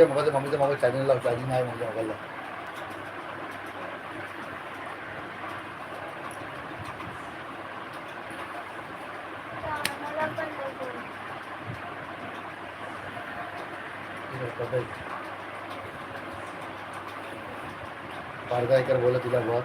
तुझ्या मोबाईल मम्मीचा mobile charging लाव चार्जिंग आहे माझ्या मोबाईलला. पारगायकर बोला तिला बघ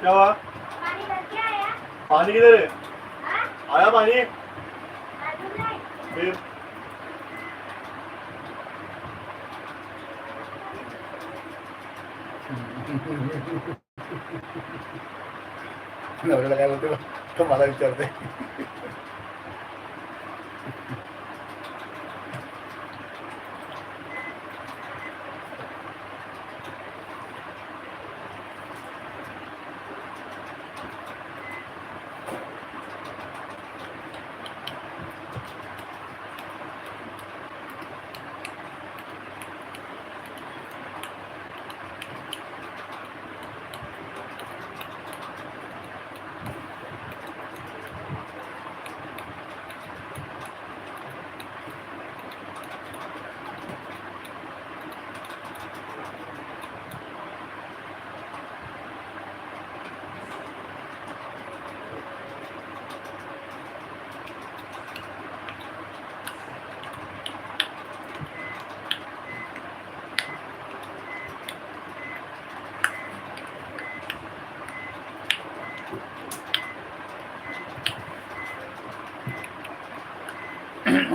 क्या हुआ पानी किधर है आया पानी फिर नवऱ्याला काय बोलते? तो मला विचारते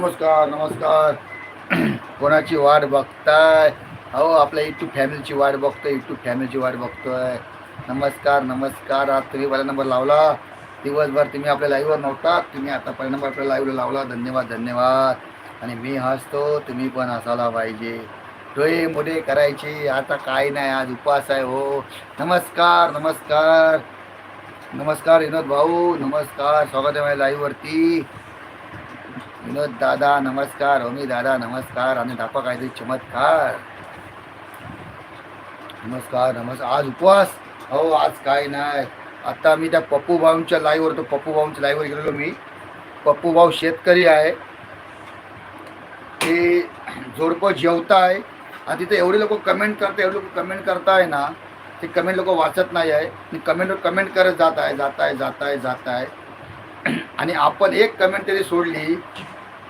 नमस्कार नमस्कार. कोणाची वाट बघताय? अहो आपल्या युट्यूब फॅमिलीची वाट बघतोय युट्यूब फॅमिलीची वाट बघतोय. नमस्कार नमस्कार. आज तुम्ही पहिला नंबर लावला. दिवसभर तुम्ही आपल्या लाईव्हवर नव्हता. तुम्ही आता पहिला नंबर आपल्या लाईव्हला लावला. धन्यवाद धन्यवाद. आणि मी हसतो तुम्ही पण हसायला पाहिजे. डोळे मोठे करायचे. आता काय नाही आज उपवास आहे हो. नमस्कार नमस्कार. नमस्कार विनोद भाऊ. नमस्कार. स्वागत आहे माझ्या लाईव्हवरती विनोद दादा नमस्कार. होमी दादा नमस्कार. आणि दापा काहीतरी चमत्कार. नमस्कार नमस्कार आज उपवास. हो आज काय नाही. आता मी त्या पप्पू भाऊंच्या लाईव्हवर तो पप्पू भाऊंच्या लाईव्हवर गेलेलो मी. पप्पू भाऊ शेतकरी आहे. ते झोडपं जेवताय. आणि तिथे एवढे लोक कमेंट करते एवढे लोक कमेंट करताय ना ते कमेंट लोक वाचत नाही आहे. मी कमेंटवर कमेंट करत जात आहे जात आहे जात आहे जात आहे. आणि आपण एक कमेंट तरी सोडली.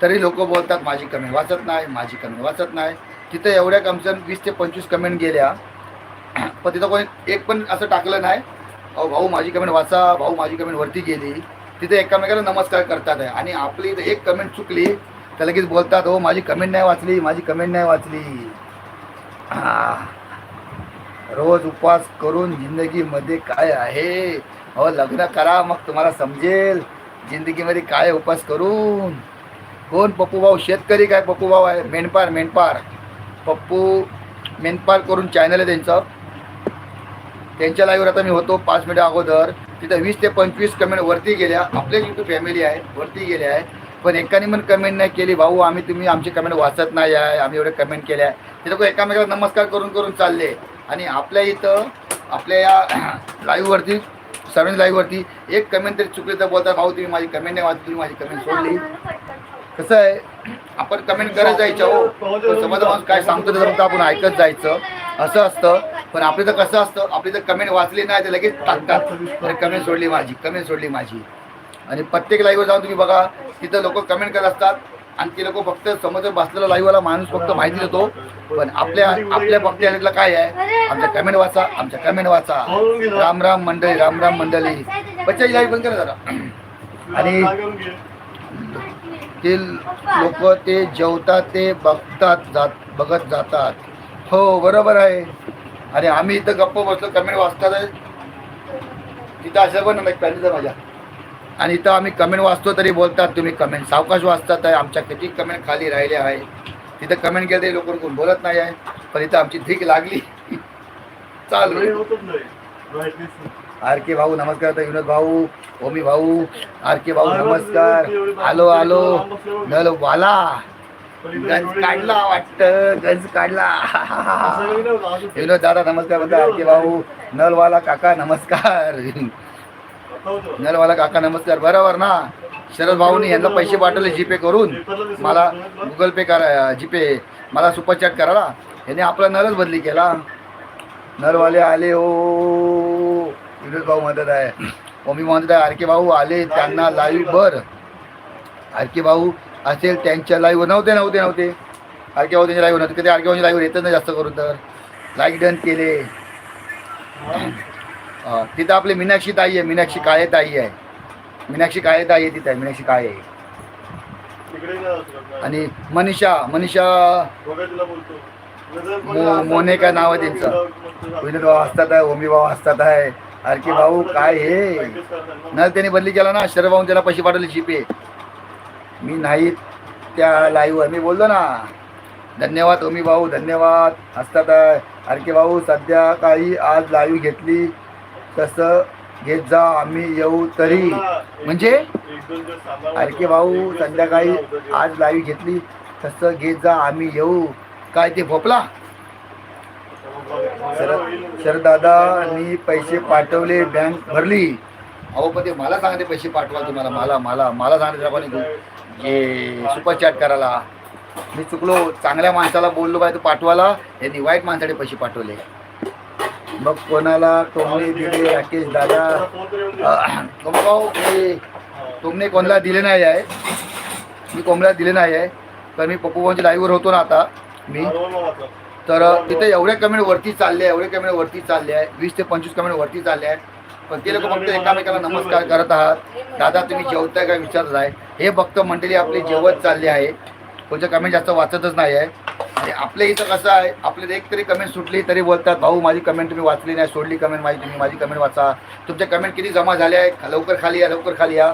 तरी लोक बोलतात माझी कमेंट वाचत नाही माझी कमेंट वाचत नाही. तिथे एवढ्या कमसन वीस ते पंचवीस कमेंट गेल्या. पण तिथं कोणी एक पण असं टाकलं नाही. अहो भाऊ माझी कमेंट वाचा भाऊ माझी कमेंट वरती गेली. तिथे एकामेकाला नमस्कार करतात. आहे आणि आपली इथं एक कमेंट चुकली तर लगेच बोलतात हो माझी कमेंट नाही वाचली माझी कमेंट नाही वाचली. रोज उपवास करून जिंदगीमध्ये काय आहे? अहो लग्न करा मग तुम्हाला समजेल. जिंदगीमध्ये काय उपवास करून? कोण पप्पू भाऊ शेतकरी काय पप्पू भाऊ आहे? मेंढपाळ मेंढपाळ. पप्पू मेंढपाळ करून चॅनल आहे त्यांचं. त्यांच्या लाईव्हवर आता मी होतो पाच मिनिटं अगोदर. तिथं वीस ते पंचवीस कमेंट वरती गेल्या. आपल्या युट्यूब फॅमिली आहे वरती गेल्या आहे. पण एकाने पण कमेंट नाही केली. भाऊ आम्ही तुम्ही आमची कमेंट वाचत नाही आहे. आम्ही एवढे कमेंट केल्या ते लोक एकामेकाला नमस्कार करून करून चालले. आणि आपल्या इथं आपल्या या लाईव्हवरती सर्वांनी लाईव्हवरती एक कमेंट तरी चुकली तर बोलतात भाऊ तुम्ही माझी कमेंट नाही वाचली तुम्ही माझी कमेंट सोडली. कसं आहे आपण कमेंट करत जायचं हो समजा माणूस काय सांगतो त्याचं आपण ऐकत जायचं असं असतं. पण आपली तर कसं असतं आपली तर कमेंट वाचली नाही तर लगेच टाकतात कमेंट सोडली माझी कमेंट सोडली माझी. आणि प्रत्येक लाईव्हवर जाऊन तुम्ही बघा तिथं लोक कमेंट करत असतात. आणि ते लोक फक्त समोर बसलेला लाईव्हवाला माणूस फक्त माहिती देतो. पण आपल्या आपल्या भक्ती काय आहे आमच्या कमेंट वाचा आमच्या कमेंट वाचा. राम राम मंडळी राम राम मंडळी. बच्चा लाईव्ह बंद करा जरा. आणि ते लोक ते जेवतात ते बघतात जात बघत जातात. हो बरोबर आहे. आणि आम्ही इथं गप्प बसलो कमेंट वाचतात तिथं असं पण नाही पॅन्ट माझ्या. आणि इथं आम्ही कमेंट वाचतो तरी बोलतात तुम्ही कमेंट सावकाश वाचतात आहे. आमच्या किती कमेंट खाली राहिले आहे. तिथं कमेंट केलं तरी लोक कोण बोलत नाही आहे. पण इथं आमची धीक लागली. चालू. आर के भाऊ नमस्कार आता विनोद भाऊ ओमी भाऊ आर के भाऊ नमस्कार. आलो आलो. नल वाला. गंज काढला वाटत. गंज काढला. विनोद दादा नमस्कार म्हणता. आर के भाऊ नलवाला काका नमस्कार. नलवाला काका नमस्कार. बरोबर ना? शरद भाऊनी यांना पैसे पाठवले जीपे करून. मला गुगल पे करा जीपे मला सुपरचॅट करायला याने आपला नलच बदली केला. नलवाले आले हो. विनोद भाऊ म्हणत आहे. मम्मी म्हणत आहे. आरके भाऊ आले त्यांना लाईव्ह बर आरके भाऊ असेल त्यांच्या लाईव्ह नव्हते नव्हते नव्हते. आरके भाऊ त्यांच्या लाईव्ह नव्हते. कधी आरके भाऊच्या लाईव्ह येतच नाही जास्त करून तर. लाईक डन केले. तिथं आपली मीनाक्षी ताई आहे. मीनाक्षी काळे ताई आहे. मीनाक्षी काळे ताई आहे तिथं. आहे मीनाक्षी काळे. आहे आणि मनीषा मनीषा मोने काय नाव आहे त्यांचं? विनोद भाऊ असतात आहे. ओमी भाऊ असतात आहे. आरके भाऊ काय हे? न त्याने बदली केला ना शरद भाऊन त्याला पैसे पाठवले जीपे मी नाही त्या लाईव्हवर मी बोललो ना धन्यवाद ओमी भाऊ धन्यवाद. असतात अरके भाऊ सध्या काही आज लाईव्ह घेतली तसं घेत जा आम्ही येऊ तरी. म्हणजे? अरके भाऊ संध्याकाळी आज लाईव्ह घेतली तसं घेत जा आम्ही येऊ. काय ते भोपला? शरद शरदादांनी पैसे पाठवले बँक भरली. अहो पण ते मला सांगते पैसे पाठवा तुम्हाला. मला मला मला सांगते कोणी जे सुपर चॅट करायला. मी चुकलो. चांगल्या माणसाला बोललो पाहिजे पाठवायला यांनी वाईट माणसाने पैसे पाठवले. मग कोणाला टोमणे दिले राकेश दादा. भाऊ? हे टोमणे कोणाला दिले नाही आहे? मी कोंबड्या दिले नाही आहे. तर मी पप्पू भाऊच्या लाईव्हवर होतो ना आता. मी. तर तिथे एवढे कमेंट वरती चालले एवढे कमेंट वरती चालले आहे. वीस ते पंचवीस कमेंट वरती चालले आहेत. पण ते लोक फक्त एकामेकाला नमस्कार करत आहात. दादा तुम्ही जेवताय काय विचारत आहे? हे फक्त मंडळी आपली जेवत चालली आहे. कोणच्या कमेंट जास्त वाचतच नाही आहे. आणि आपल्या इथं कसं आहे आपल्याला एक तरी कमेंट सुटली तरी बोलतात भाऊ माझी कमेंट तुम्ही वाचली नाही सोडली कमेंट माझी तुम्ही माझी कमेंट वाचा. तुमच्या कमेंट किती जमा झाल्या आहे लवकर खाली या लवकर खाली या.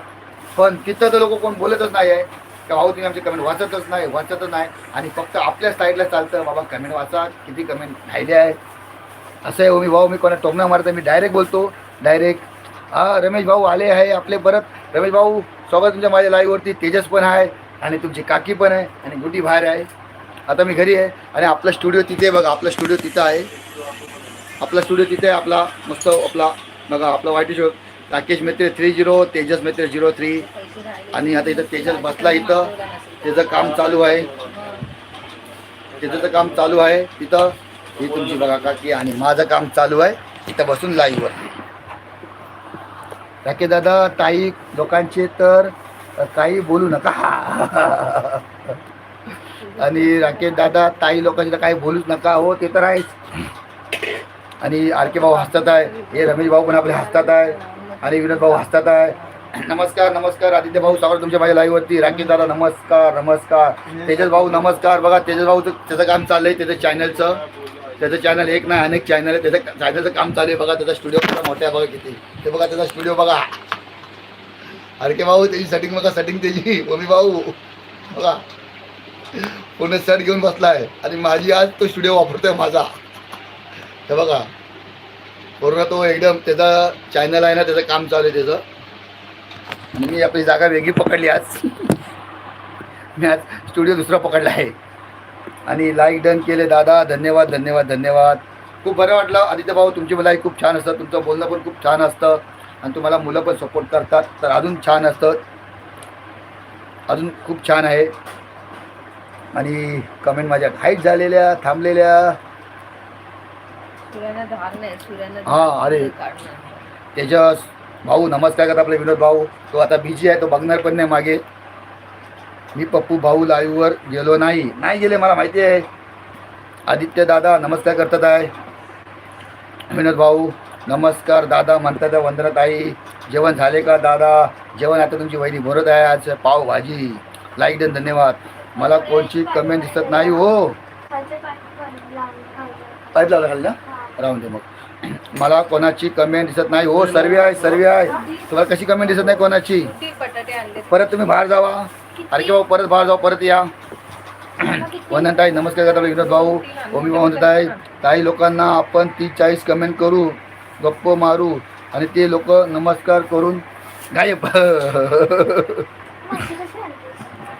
पण तिथं तर लोक कोण बोलतच नाही आहे. का भाऊ तुम्ही आमची कमेंट वाचतच नाही वाचतच नाही. आणि फक्त आपल्या साईडला चालतं. बाबा कमेंट वाचा. किती कमेंट राहिले आहे असं आहे हो, मी भाऊ मी कोणा टोमणा मारतं मी डायरेक्ट बोलतो. डायरेक्ट हा रमेश भाऊ आले आहे आपले परत. रमेश भाऊ स्वागत तुमच्या माझ्या लाईव्हवरती तेजस पण आहे आणि तुमची काकी पण आहे आणि गुटी बाहेर आहे. आता मी घरी आहे आणि आपला स्टुडिओ तिथे आहे बघा. आपला स्टुडिओ तिथं आहे. आपला स्टुडिओ तिथे आहे आपला मस्त आपला बघा आपला वाईट शो. राकेश मित्र थ्री झिरो तेजस मित्र झिरो थ्री आणि आता इथं तेजस बसला इथं. त्याचं काम चालू आहे. त्याचं काम चालू आहे. तिथं ही तुमची बघा काकी आणि माझं काम चालू आहे. इथं बसून लाईव्ह राके दादा ताई लोकांचे तर काही बोलू नका. आणि राकेश दादा ताई लोकांचे तर काही बोलूच नका. हो ते तर आहेच. आणि आर के भाऊ हसतात आहे. हे रमेश भाऊ पण आपले हसतात आहे. आणि विनोद भाऊ हसतात आहे. नमस्कार नमस्कार आदित्य भाऊ स्वागत तुमच्या माझ्या लाईव्हवरती राकेश दादा नमस्कार नमस्कार. तेजस भाऊ नमस्कार. बघा तेजस भाऊ त्याचं काम चाललंय त्याचं चॅनलचं त्याचं चॅनल एक नाही अनेक चॅनल आहे त्याचं चॅनलचं काम चालू आहे बघा त्याचा स्टुडिओ बघा मोठा आहे बघा किती. ते बघा त्याचा स्टुडिओ बघा. अरे भाऊ त्याची सेटिंग बघा सेटिंग त्याची. मम्मी भाऊ बघा. पूर्ण सेट घेऊन बसलाय. आणि माझी आज तो स्टुडिओ वापरतोय माझा. हे बघा. पूर्ण तो एकदम त्याचा चॅनल आहे ना त्याचं काम चालू आहे त्याचं. मी आपली जागा वेगळी पकडली आज. मी आज स्टुडिओ दुसरा पकडला आहे. आणि लाईक डन केले दादा धन्यवाद धन्यवाद धन्यवाद. खूप बरं वाटलं. आदित्य भाऊ तुमची मला खूप छान असतं. तुमचं बोलणं पण खूप छान असतं. आणि तुम्हाला मुलं पण सपोर्ट करतात. तर अजून छान असतं. अजून खूप छान आहे. आणि कमेंट माझ्या हाईट झालेल्या थांबलेल्या. हा, अरे. काढणार. भाऊ नमस्कार करत आपले विनोद भाऊ. तो आता बिझी आहे तो बघणार पण नाही मागे. मी पप्पू भाऊ लाईव्हवर गेलो नाही. नाही गेले मला माहिती आहे. आदित्य दादा नमस्कार करतात आहे विनोद भाऊ नमस्कार दादा म्हणतात वंदना ताई जेवण झाले का दादा? जेवण आता तुमची वहिनी भरत आहे आज पाव भाजी. लाईक डन धन्यवाद. मला कोणची कमेंट दिसत नाही हो. पाईप लावला खाली ना? हा. राहून दे मग. मला कोणाची कमेंट दिसत नाही. हो सर्वे आहे सर्वे आहे. तुम्हाला कशी कमेंट दिसत नाही कोणाची? परत तुम्ही बाहेर जावा. अरे की भाऊ परत बाहेर जावा परत या. वंदन ताई नमस्कार करता विनोद भाऊ. ओमी भाऊ आहे काही लोकांना आपण ती चाळीस कमेंट करू गप्प मारू आणि ते लोक नमस्कार करून गायब.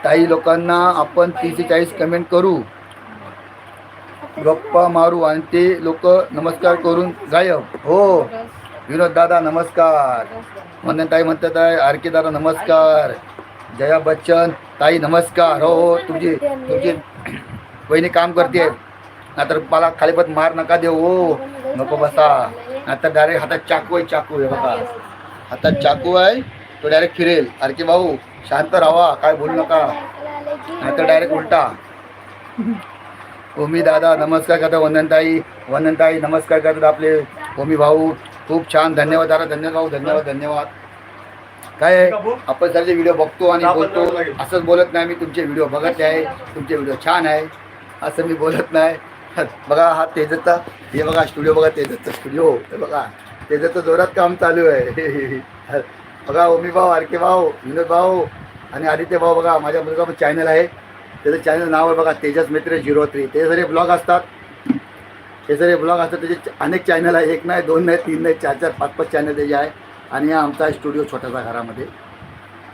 काही लोकांना आपण तीसशे चाळीस कमेंट करू. गप्पा मारू आणि ते लोक नमस्कार करून गायब. हो. विनोद दादा नमस्कार. वंदन ताई म्हणतात आहे आर के दादा नमस्कार. जया बच्चन ताई नमस्कार. हो हो तुमची तुमची बहिणी काम करते. नाहीतर मला खालीपत मार नका देऊ हो. नको बसा. नाहीतर डायरेक्ट हातात चाकू आहे चाकू आहे बघा. हातात चाकू आहे तो डायरेक्ट फिरेल. आरके भाऊ शांत राहा काय बोलू नका. नाहीतर डायरेक्ट उलटा. ओमी दादा नमस्कार करता वंदनताई. वंदनताई नमस्कार करतात आपले ओमी भाऊ. खूप छान. धन्यवाद दादा. धन्यवाद भाऊ. धन्यवाद धन्यवाद. काय आहे? आपण सरचे व्हिडिओ बघतो आणि बोलतो. असंच बोलत नाही मी तुमचे व्हिडिओ बघत आहे. तुमचे व्हिडिओ छान आहे. असं मी बोलत नाही. बघा हा तेजसचा. हे बघा स्टुडिओ बघा तेजसचा स्टुडिओ हे बघा तेजसचं जोरात काम चालू आहे. बघा ओमी भाऊ आर के भाऊ विनोद भाऊ आणि आदित्य भाऊ बघा माझ्या मुलगा पण चॅनल आहे. त्याचं चॅनल नाव आहे बघा तेजस मित्र झिरो थ्री. ते जरी ब्लॉग असतात ते जरी ब्लॉग असतात त्याचे अनेक चॅनल आहे. एक नाही दोन नाही तीन नाही चार चार पाच पाच चॅनल त्याचे आहे. आणि हा आमचा स्टुडिओ छोटासा घरामध्ये.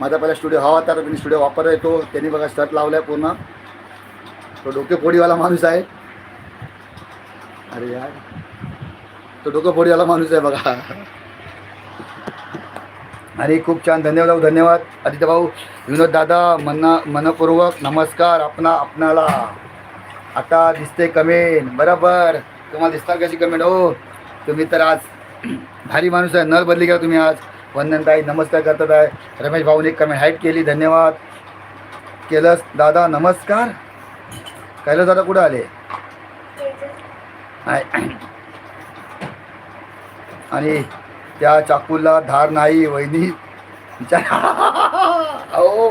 माझा पहिला स्टुडिओ हवा होता तर मी स्टुडिओ वापरला येतो त्यांनी बघा शर्ट लावला आहे पूर्ण. तो डोकेफोडीवाला माणूस आहे. अरे यार. तो डोकेफोडीवाला माणूस आहे बघा. आणि खूप छान धन्यवाद भाऊ धन्यवाद. आदित्य भाऊ विनोद दादा मना मनपूर्वक नमस्कार आपणा आपणाला आता दिसते कमेंट बरोबर. तुम्हाला दिसणार कशी कमेंट? हो तुम्ही तर आज भारी माणूस आहे नर बदली का तुम्ही आज. वंदनताई नमस्कार करतात आहे. रमेश भाऊने कमेंट हाईट केली धन्यवाद. केलंस दादा नमस्कार. कैलास दादा कुठं आले. आणि त्या चाकूला धार नाही वहिनी. अहो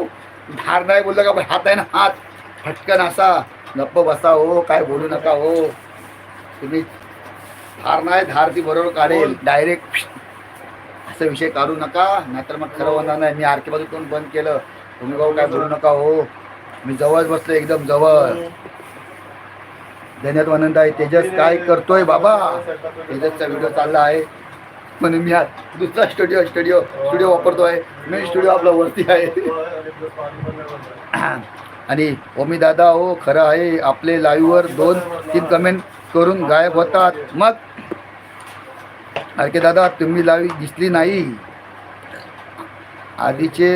धार नाही बोललं का? हात आहे ना हात. फटकन असा. गप्प बसा हो काय बोलू नका हो. तुम्ही धार नाही धार ती बरोबर काढेल. डायरेक्ट असा विषय काढू नका. नाहीतर मग खरं होणार नाही. मी आरके बाजू तोंड बंद केलं. तुम्ही भाऊ काय बोलू नका हो. मी जवळ बसलो एकदम जवळ. धन्यवाद आनंद आहे. तेजस काय करतोय बाबा? तेजसचा व्हिडिओ चालला आहे. म्हणून मी आज दुसरा स्टुडिओ स्टुडिओ स्टुडिओ वापरतोय मेन स्टुडिओ आपला वरती आहे. आणि ओमी दादा हो खरं आहे. आपले लाईव्हवर दोन तीन कमेंट करून गायब होतात. मग अरे दादा तुम्ही लावी दिसली नाही. आधीचे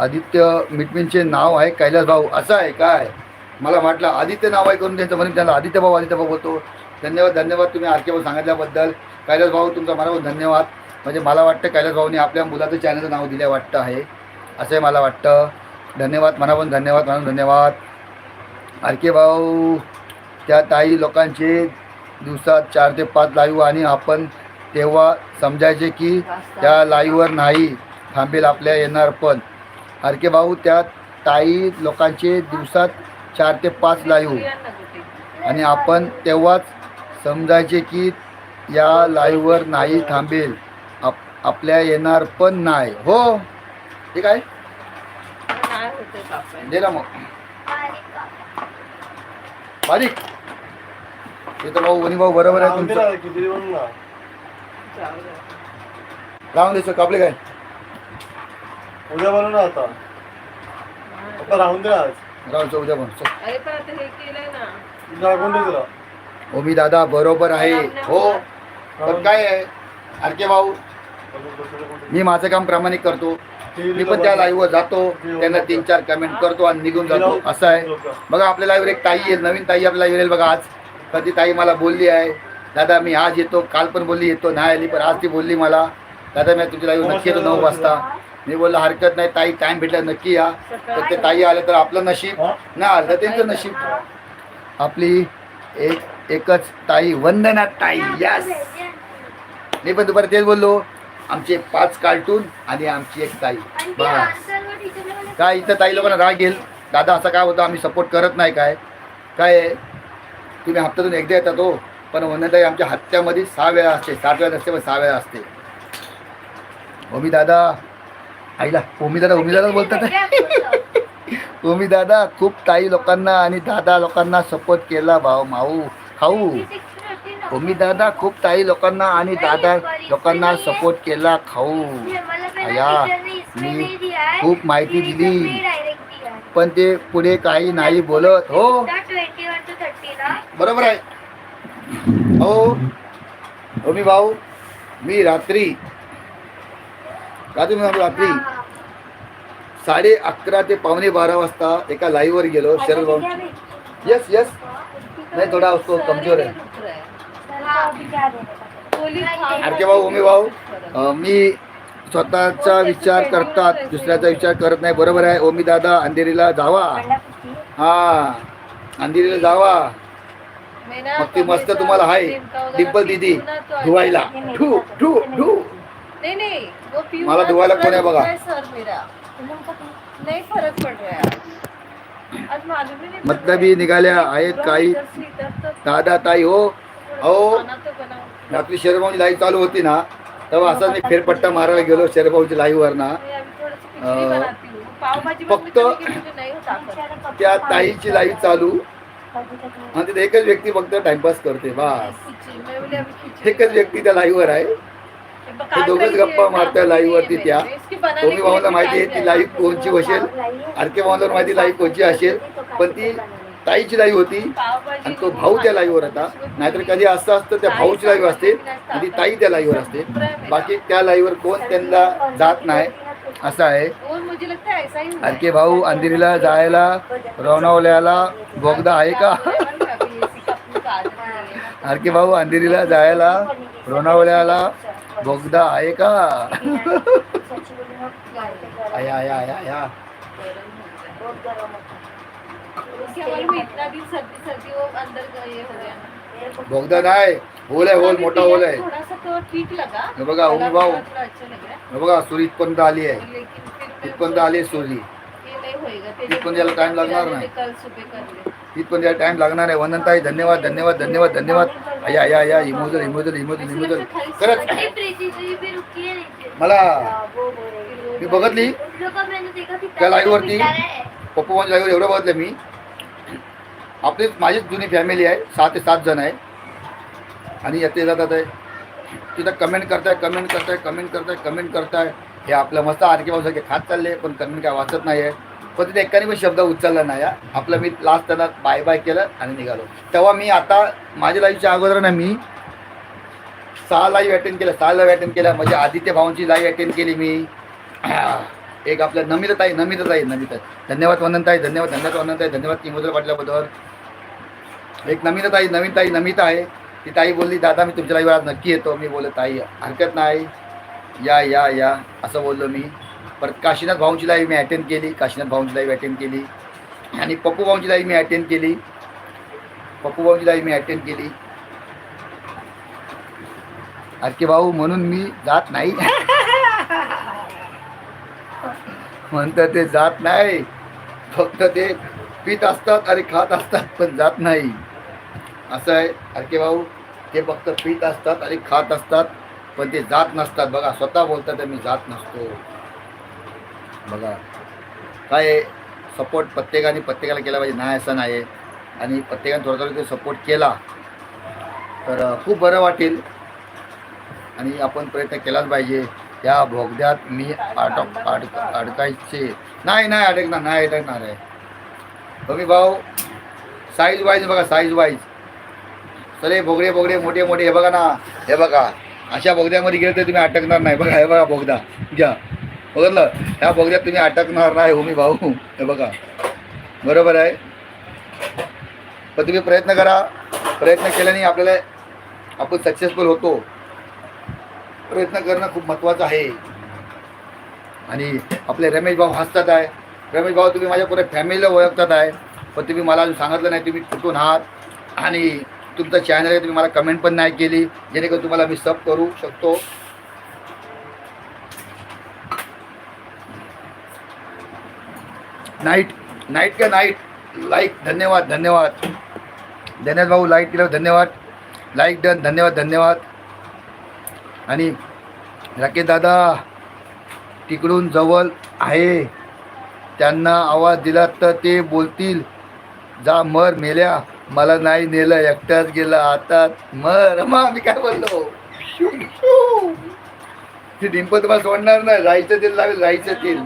आदित्य मिटमिनचे नाव आहे कैलास भाऊ असं आहे काय? मला वाटलं आदित्य नाव आहे करून त्यांचं म्हणून त्यांना आदित्य भाऊ आदित्य भाऊ बोलतो. धन्यवाद धन्यवाद तुम्ही आर के भाऊ सांगितल्याबद्दल. कैलास भाऊ तुमचा मनापासून धन्यवाद. म्हणजे मला वाटतं कैलास भाऊनी आपल्या मुलाचं चॅनलचं नाव दिलं वाटतं आहे. असंही मला वाटतं. धन्यवाद मनापासून धन्यवाद म्हणून धन्यवाद. आर के भाऊ त्या ताई लोकांचे दिवसात चार ते पाच लाईव्ह आणि आपण तेव्हा समजायचे की त्या लाईव्हवर नाही थांबेल आपल्या येणार पण. आर के भाऊ त्या ताई लोकांचे दिवसात चार ते पाच लाईव्ह आणि आपण तेव्हाच समजायचे की या लाईव्हवर नाही थांबेल. आप आपल्या येणार पण नाही. हो? ठीक आहे दे ना मग. बारीक. ते तर भाऊ वनी भाऊ बरोबर आहे तुमचं. राहून दे कापले काय? उद्या बनव ना आता. आता राहून दे आज. राहून उद्या ना. लागून दे तुला. ओमी दादा बरोबर आहे. हो. पण काय आहे? आरके भाऊ मी माझं काम प्रामाणिक करतो. मी पण त्या लाईव्हवर जातो. त्यांना तीन चार कमेंट करतो आणि निघून जातो. असं आहे. बघा आपल्या लाईव्हवर एक ताई येईल नवीन ताई आपल्या येईल बघा आज. कधी ताई मला बोलली आहे. दादा मी आज येतो. काल पण बोलली येतो. नाही आली पण आज ती बोलली मला. दादा मी तुझी लाईव्ह नक्की येतो नऊ वाजता. मी बोललो हरकत नाही. ताई टाईम भेटला नक्की या. तर ते ताई आले तर आपलं नशीब. नाही आलं त्यांचं नशीब. आपली एक एकच ताई वंदना ताई यस. मी पण दुपारी तेच बोललो आमचे पाच कार्टून आणि आमची एक ताई. बस. काय इथं ताई लोकांना राग येईल? दादा असं काय होतं? आम्ही सपोर्ट करत नाही काय? काय? तुम्ही हप्त्यातून एकदा येतात हो पण वंदनताई आमच्या हप्त्यामध्ये सहा वेळा असते. सात वेळा नसते पण सहा वेळा असते. ओमी दादा. आईला ओमी दादा ओमी दादा बोलतात. तुम्ही दादा खूप ताई लोकांना आणि दादा लोकांना सपोर्ट केला भाऊ माऊ. खाऊ. तुम्ही दादा खूप ताई लोकांना आणि दादा लोकांना सपोर्ट केला खाऊ. या, मी खूप माहिती दिली. पण ते पुढे काही नाही बोलत हो. बरोबर आहे. हो. हो मी भाऊ मी रात्री रात्री रात्री साडे अकरा ते पावणे बारा वाजता एका लाईव्हवर गेलो शरद भाऊ येस येस नाही थोडा उसको कमजोर है अरे के भाऊ ओमी भाऊ मी स्वतःचा विचार करतात दुसऱ्याचा विचार करत नाही. बरोबर आहे ओमी दादा अंधेरीला जावा. हा अंधेरीला जावा. मग ती मस्त तुम्हाला हाय. डिंपल दीदी धुवायला. ठू ठू ठू नहीं नहीं वो पीयूष मला धुवायला कोण आहे बघा. है नहीं फरक पड़ रहा है मतलबी निघाल्या आहेत काही. दादा ताई हो. अहो. रात्री शरभाऊची लाईव्ह चालू होती ना तेव्हा असाच मी फेरपट्टा मारायला गेलो शरभाऊची लाईव्ह वर ना फक्त त्या ताईची लाईव्ह चालू. आणि तिथे एकच व्यक्ती फक्त टाइमपास करते बस. एकच व्यक्ती त्या लाईव्ह वर आहे. ते दोघंच गप्पा मारताय है, live वरती त्या. के भाऊला माहिती आहे ती। लाईव्ह कोणची बसेल? आरके भाऊला माहिती लाईव्ह कोणची असेल? पण ती ताईची लाईव्ह होती. आणि तो भाऊ त्या लाईव्हवर होता नाहीतर कधी असं असतं त्या भाऊची लाईव्ह असते आणि ती ताई त्या लाईव्हवर असते. बाकी त्या लाईव्हवर कोण त्यांना जात नाही असं आहे। आरके भाऊ अंधेरीला जायला रोणावल्याला बोगदा आहे का। आरके भाऊ अंधेरीला जायला लोणावळ्याला बोगदा आएगा आया आया आया आया बोगदा ना है होल है होल मोटा होल आहे बघा ओम भाऊ बघा सूर्य आली है इथपर्यंत आली आहे सूर्य इथपर्यंत याला टाइम लागणार तिथपर्यंत सुबह कर लागणार आहे. वंदनताई धन्यवाद धन्यवाद धन्यवाद धन्यवाद. या या या इमोजल इमोजल इमोजल इमोजल. खरंच. मला मी बघितली. त्या live पप्पू माझ्या जागेवर एवढं बघितलं मी. आपली माझीच जुनी फॅमिली आहे. सहा ते सात जण आहे. आणि येते जातात आहे. तिथं कमेंट करताय कमेंट करताय कमेंट करताय कमेंट करताय. हे आपलं मस्त आरके भाऊसारखे खात चालले पण कमेंट काय वाचत नाही आहे पण तिथे एकाने पण शब्द उचलला नाही आपलं मी लास्ट त्यांना बाय बाय केलं आणि निघालो. तेव्हा मी आता माझ्या लाईफच्या अगोदर ना मी सहा लाईव्ह अटेंड केलं सहा लाईव्ह अटेंड केल्या. म्हणजे आदित्य भाऊंची लाईव्ह अटेंड केली मी. एक आपल्या नमिताताई नमिताताई नमिता धन्यवाद वंदनताई धन्यवाद धन्यवाद आहे धन्यवाद किमोदर पाटल्याबद्दल एक नमिताताई नवीन ताई नमिता आहे. ती ताई बोलली दादा मी तुमच्या लाईव्ह आज नक्की येतो. मी बोलत ताई हरकत नाही. या या या असं बोललो मी. परत काशीनाथ भाऊंची लाईव्ह मी अटेंड केली काशीनाथ भाऊंची लाईव्ह अटेंड केली. आणि पप्पू भाऊंची लाईव्ह मी अटेंड केली. पप्पू भाऊंची लाईव्ह मी अटेंड केली. अरके भाऊ म्हणून मी जात नाही. म्हणतात ते जात नाही. फक्त ते पित असतात आणि खात असतात पण जात नाही. असं आहे अरके भाऊ. ते फक्त पित असतात आणि खात असतात पण ते जात नसतात. बघा स्वतः बोलतात मी जात नसतो. बघा. काय सपोर्ट प्रत्येकाने प्रत्येकाला केला पाहिजे. नाही असं नाही आणि प्रत्येकाने थोडा थोडा सपोर्ट केला तर खूप बरं वाटेल. आणि आपण प्रयत्न केलाच पाहिजे. त्या भोगद्यात मी अडक अडक अडकायचे. नाही नाही अडकणार नाही अडकणार आहे. कमी भाऊ साईज वाईज बघा साईज वाईज सगळे भोगडे बोगडे मोठे मोठे हे बघा ना. हे बघा. अशा बोगद्यामध्ये गेले तर तुम्ही अटकणार नाही. बघा हे बघा बोगदा घ्या. बघितलं? ह्या बोगद्यात तुम्ही अटकणार नाही हो मी भाऊ. हे बघा. बरोबर आहे? पण तुम्ही प्रयत्न करा. प्रयत्न केल्याने आपल्याला आपण सक्सेसफुल होतो. प्रयत्न करणं खूप महत्त्वाचं आहे. आणि आपले रमेश भाऊ हसतात आहे. रमेश भाऊ तुम्ही माझ्या पुरे फॅमिलीला ओळखतात आहे. पण तुम्ही मला अजून सांगितलं नाही तुम्ही कुठून आहात आणि तुमचं चॅनल आहे तुम्ही मला कमेंट पण नाही केली. जेणेकरून तुम्हाला मी सब करू शकतो. नाईट नाईट का नाईट लाईक धन्यवाद धन्यवाद. धन्यवाद भाऊ लाईक केलं धन्यवाद. लाईक डन धन्यवाद धन्यवाद. आणि राकेश दादा तिकडून जवळ आहे. त्यांना आवाज दिला तर ते बोलतील. जा मर मेल्या. मला नाही नेलं एकट्याच गेला. आता मर. मा मी काय बोललो? ती डिंप तुम्हाला सोडणार नाही. राईचं तेल लावेल राईचं तेल.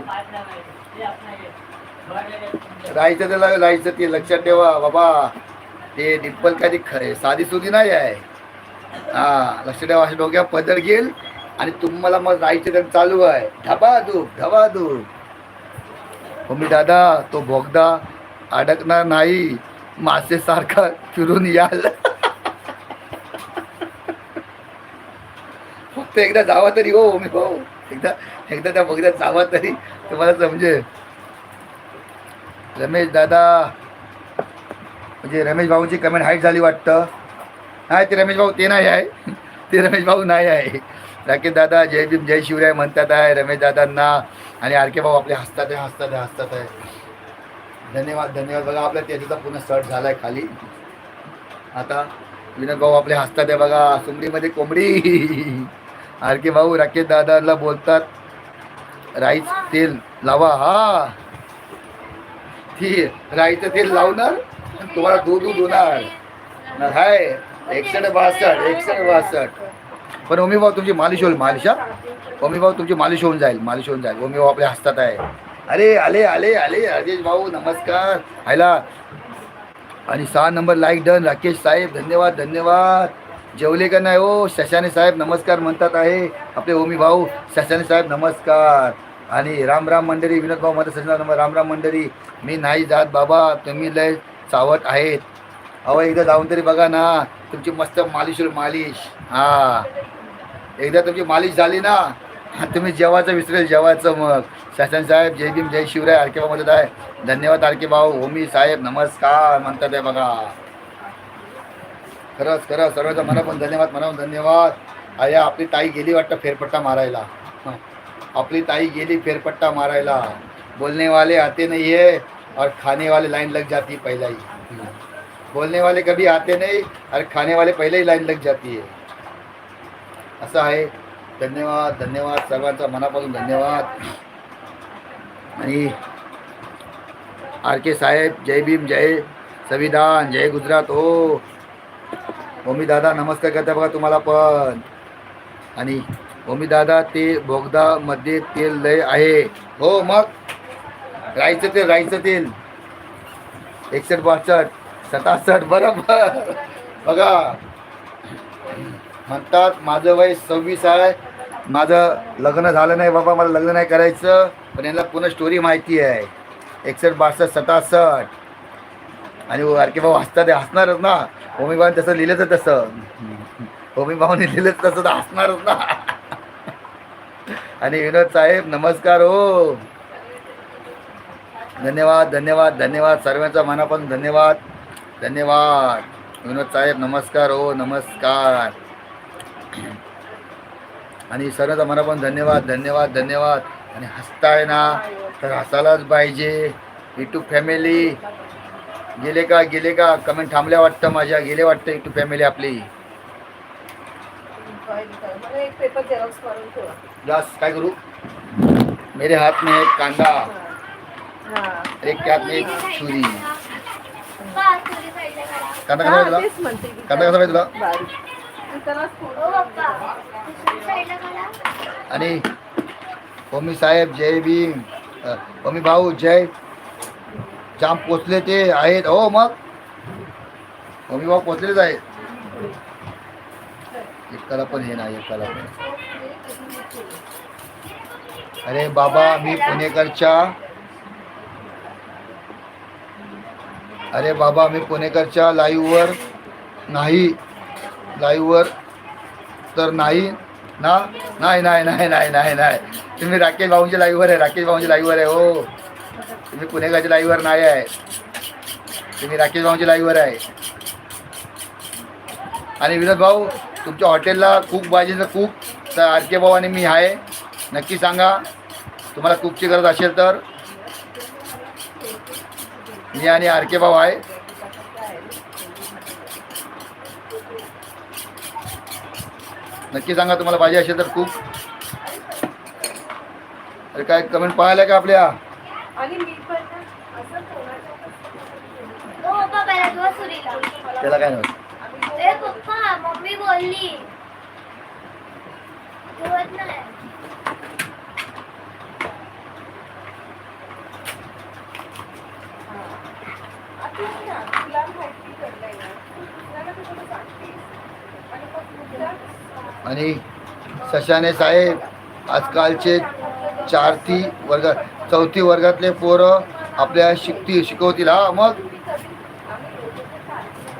राहायचं त्याला राहायचं ते लक्षात ठेवा बाबा. ते डिंपल काही साधी सुधी नाही आहे. हा लक्षात ठेवा अशा डोक्या पदर घेईल आणि तुम्हाला मग राहायचं तर चालू आहे. धबाधूप धबाधूप मम्मी दादा तो भोगदा अडकणार नाही. मासेसारखा फिरून याल. फक्त एकदा जावा तरी हो मी भाऊ हो. एकदा एकदा त्या बघण्यात जावा तरी तुम्हाला समजेल. रमेश दादा म्हणजे रमेश भाऊची कमेंट हाईट झाली वाटतं. नाही ते रमेश भाऊ ते नाही आहे. ते रमेश भाऊ नाही आहे. राकेश दादा जय भीम जय शिवराय म्हणतात आहे रमेश दादांना आणि आर के भाऊ आपले हसतात आहे हसतात आहे हसतात आहे. धन्यवाद धन्यवाद. बघा आपल्या त्याचा पूर्ण सर्ट झाला आहे खाली. आता विनोद भाऊ आपले हसतात आहे बघा सुमडीमध्ये कोंबडी. आर के भाऊ राकेश दादाला बोलतात राईस तेल लावा हा. ती राईचं तेल लावणार तुम्हाला दूध दूध होणार. हाय. एकशे बासष्ट एकशे बासष्ट. पण ओमी भाऊ तुमची मालिश होईल मालिशा ओमी भाऊ तुमची मालिश होऊन जाईल मालिश होऊन जाईल. ओमी भाऊ आपल्या हस्तात आहे. अरे आले आले आले राजेश भाऊ नमस्कार. हायला आणि सहा नंबर लाईक डन राकेश साहेब धन्यवाद धन्यवाद. जेवले का नाही? हो शशाने साहेब नमस्कार म्हणतात आहे. आपले ओमी भाऊ शशाने साहेब नमस्कार. आणि राम राम मंडळी विनोदभाऊ मध्ये सजना रामराम राम राम मंडळी मी नाही जात बाबा तुम्ही लय चावत आहेत. अहो एकदा जाऊन तरी बघा ना तुमची मस्त मालिश मालिश. हा. एकदा तुमची मालिश झाली ना तुम्ही जेवायचं विसरेल जेवायचं मग. शासन साहेब जय भीम जय शिवराय आरके भाऊ मदत आहे. धन्यवाद आरके भाऊ होमी साहेब नमस्कार म्हणतात आहे बघा. खरंच खरंच सर्वांचा मनापासून धन्यवाद मनापासून धन्यवाद. आया आपली ताई गेली वाटतं फेरपट्टा मारायला. आपली ताई गेली फेरपट्टा मारायला. बोलने वाले आते नहीं है और खाने वाले लाइन लग जाती है पहला ही. बोलने वाले कभी आते नहीं और खाने वाले पहले ही लाइन लग जाती है. असं आहे. धन्यवाद धन्यवाद. सर्वांचा मनापासून धन्यवाद. आणि आर के साहेब जय भीम जय संविधान जय गुजरात. हो. ओमी दादा नमस्कार करता बघा तुम्हाला पण. आणि ओमी दादा ते बोगदामध्ये तेल लय आहे. हो मग? राईचं तेल राईचं तेल. एकसष्ट बासष्ट सतासष्ट बरोबर. बघा. म्हणतात माझं वय सव्वीस आहे. माझं लग्न झालं नाही बाबा मला लग्न नाही करायचं पण यांना पुन्हा स्टोरी माहिती आहे. एकसष्ट बासष्ट सतासष्ट आणि आर भाऊ हसतात ते हसणारच ना. ओमी भाऊने तसं लिहिलं तर तसं. ओमी भाऊने लिहिलं तसं तर हसणारच ना. आणि विनोद साहेब नमस्कार हो. धन्यवाद धन्यवाद धन्यवाद. सर्वांचा मनापासून धन्यवाद. धन्यवाद. विनोद साहेब नमस्कार हो नमस्कार. आणि सर्वांचा मनापासून धन्यवाद धन्यवाद धन्यवाद. आणि हसताय ना तर हसायलाच पाहिजे. YouTube family. गेले का गेले का? कमेंट थांबल्या वाटतं माझ्या. गेले वाटतं युट्यूब फॅमिली आपली. एक पेपर बस काय करू? मेरे हाथ में एक कांदा हा. एक के हाथ में एक छुरी. कांदा कसा पाहिजे तुला? कांदा कसा पाहिजे तुला. आणि ओमी साहेब जय भीम. ओमी भाऊ जय. जाम पोचले ते आहेत. हो मग. ओमी भाऊ पोचलेच आहेत. एकाला पण हे नाही एकाला पण. अरे बाबा मी पुणेकरच्या अरे बाबा मी पुणेकरच्या लाईव्हवर नाही. लाईव्हवर तर नाही. ना? नाही नाही नाही नाही नाही नाही. तुम्ही राकेश भाऊंच्या लाईव्हवर आहे राकेश भाऊंच्या लाईव्हवर आहे हो. तुम्ही पुणेकरच्या लाईव्हवर नाही आहे. तुम्ही राकेश भाऊंच्या लाईव्हवर आहे. आणि विनोद भाऊ तुमच्या हॉटेलला कुक पाहिजे तर कुक तर आर के भाऊ आणि मी आहे. नक्की सांगा तुम्हाला कुकची गरज असेल तर. मी आणि आर के भाऊ आहे. नक्की सांगा तुम्हाला पाहिजे असेल तर खूप. अरे काय कमेंट पाहिल्या का आपल्या? आणि मी पण ना असं कोणाच्या पुस्तकामध्ये हो मला- त्याला काय नव्हतं? ए पप्पा मम्मी बोलली. जेवत नाही. आणि मग सशाने साहेब आजकालचे चार ती वर्ग चौथी वर्गातले पोरं आपल्या शिकती शिकवतील. हा मग?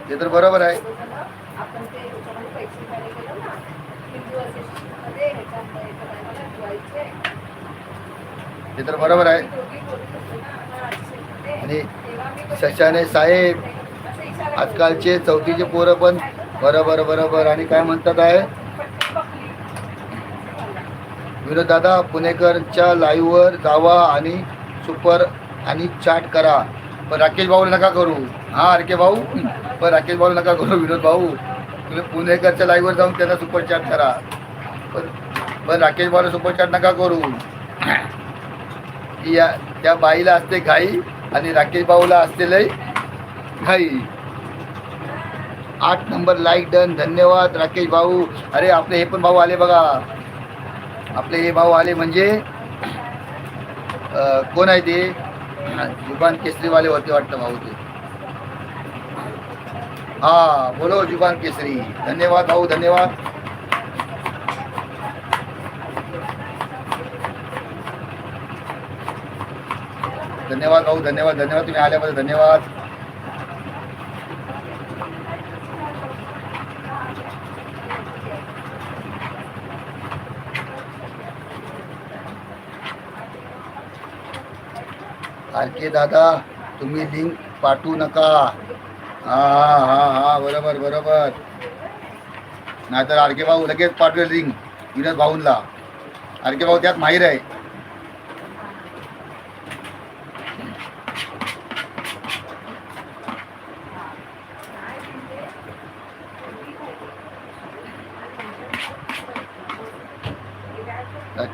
ते तर बरोबर आहे आपण ते ह्याच्यामध्ये पैसे भरायला गेलो ना हिंदू असोसिएशनमध्ये ह्याच्यामध्ये एका टायमाला दिवाळीचे ते तर बरोबर आहे. आणि शशाने साहेब आजकालचे चौथीचे पोरं पण बरोबर बरोबर. आणि काय म्हणतात आहे? पट्टी विनोद दादा पुणेकरच्या लाईव्हवर जावा आणि सुपर आणि चॅट करा. पण राकेश भाऊ नका करू. हा आरके भाऊ? पण राकेश भाऊ नका करू विनोद भाऊ. तुम्ही पुणेकरच्या लाईव्हवर जाऊन त्यांना सुपर चॅट करा. पण पण राकेश भाऊला सुपर चॅट नका करू. या त्या बाईला असते घाई आणि राकेश भाऊला असते घाई. आठ नंबर लाईक डन धन्यवाद राकेश भाऊ. अरे आपले हे पण भाऊ आले बघा. आपले हे भाऊ आले म्हणजे कोण आहे ते? जुबान केसरीवाले होते वाटतं भाऊ ते. हा बोलो जुबान केसरी. धन्यवाद भाऊ धन्यवाद. धन्यवाद भाऊ धन्यवाद धन्यवाद. तुम्ही आल्याबद्दल धन्यवाद. आरके दादा तुम्ही लिंक पाठवू नका. हा हा हा हा बरोबर बरोबर. नाहीतर आरके भाऊ लगेच पाठवेल लिंक विनोद भाऊंला. आरके भाऊ त्यात माहीर आहे.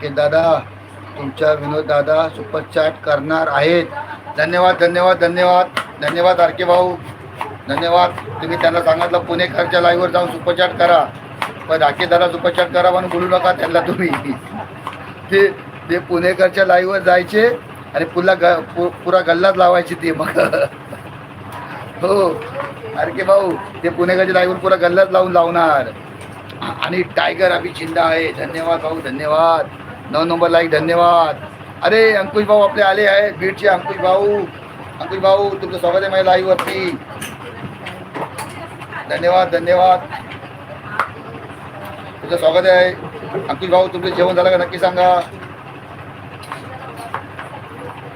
राकेश दादा तुमच्या विनोद दादा सुपर चॅट करणार आहेत. धन्यवाद धन्यवाद धन्यवाद धन्यवाद आरके भाऊ. धन्यवाद. तुम्ही त्यांना सांगितलं पुणेकरच्या लाईव्हवर जाऊन सुपर चॅट करा. पण राकेश दादा सुपर चॅट करा म्हणून बोलू नका त्यांना तुम्ही. ते ते पुणेकरच्या लाईव्हवर जायचे आणि पुन्हा ग पु- पुरा गल्लाच लावायची ते मग. हो. आरके भाऊ ते पुणेकरच्या लाईव्हवर पुरा गल्लाच लावून लावणार. आणि टायगर आम्ही चिंदा आहे. धन्यवाद भाऊ धन्यवाद. नऊ नंबर लाईक धन्यवाद। अरे अंकुश भाऊ आपले आले आहे बीडचे अंकुश भाऊ। अंकुश भाऊ तुमचं स्वागत आहे माझ्या लाईव्हवरती धन्यवाद धन्यवाद। तुमचं स्वागत आहे। अंकुश भाऊ तुमचं जेवण झालं का? नक्की सांगा।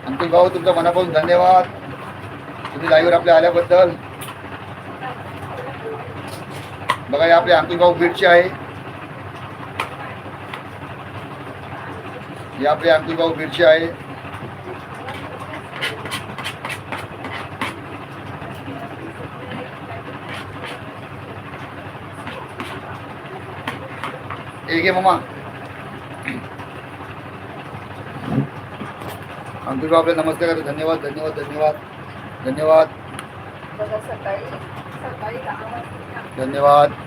अंकुश भाऊ तुमचं मनापासून धन्यवाद। तुम्ही लाईव्हवर आपल्या आल्याबद्दल। बघा आपले अंकुश भाऊ बीडचे आहे। हे आपले अंकुश भाऊ बीडचे आहे एक आहे मामा अंकुश भाऊ आपले नमस्कार करतो धन्यवाद धन्यवाद धन्यवाद धन्यवाद। धन्यवाद।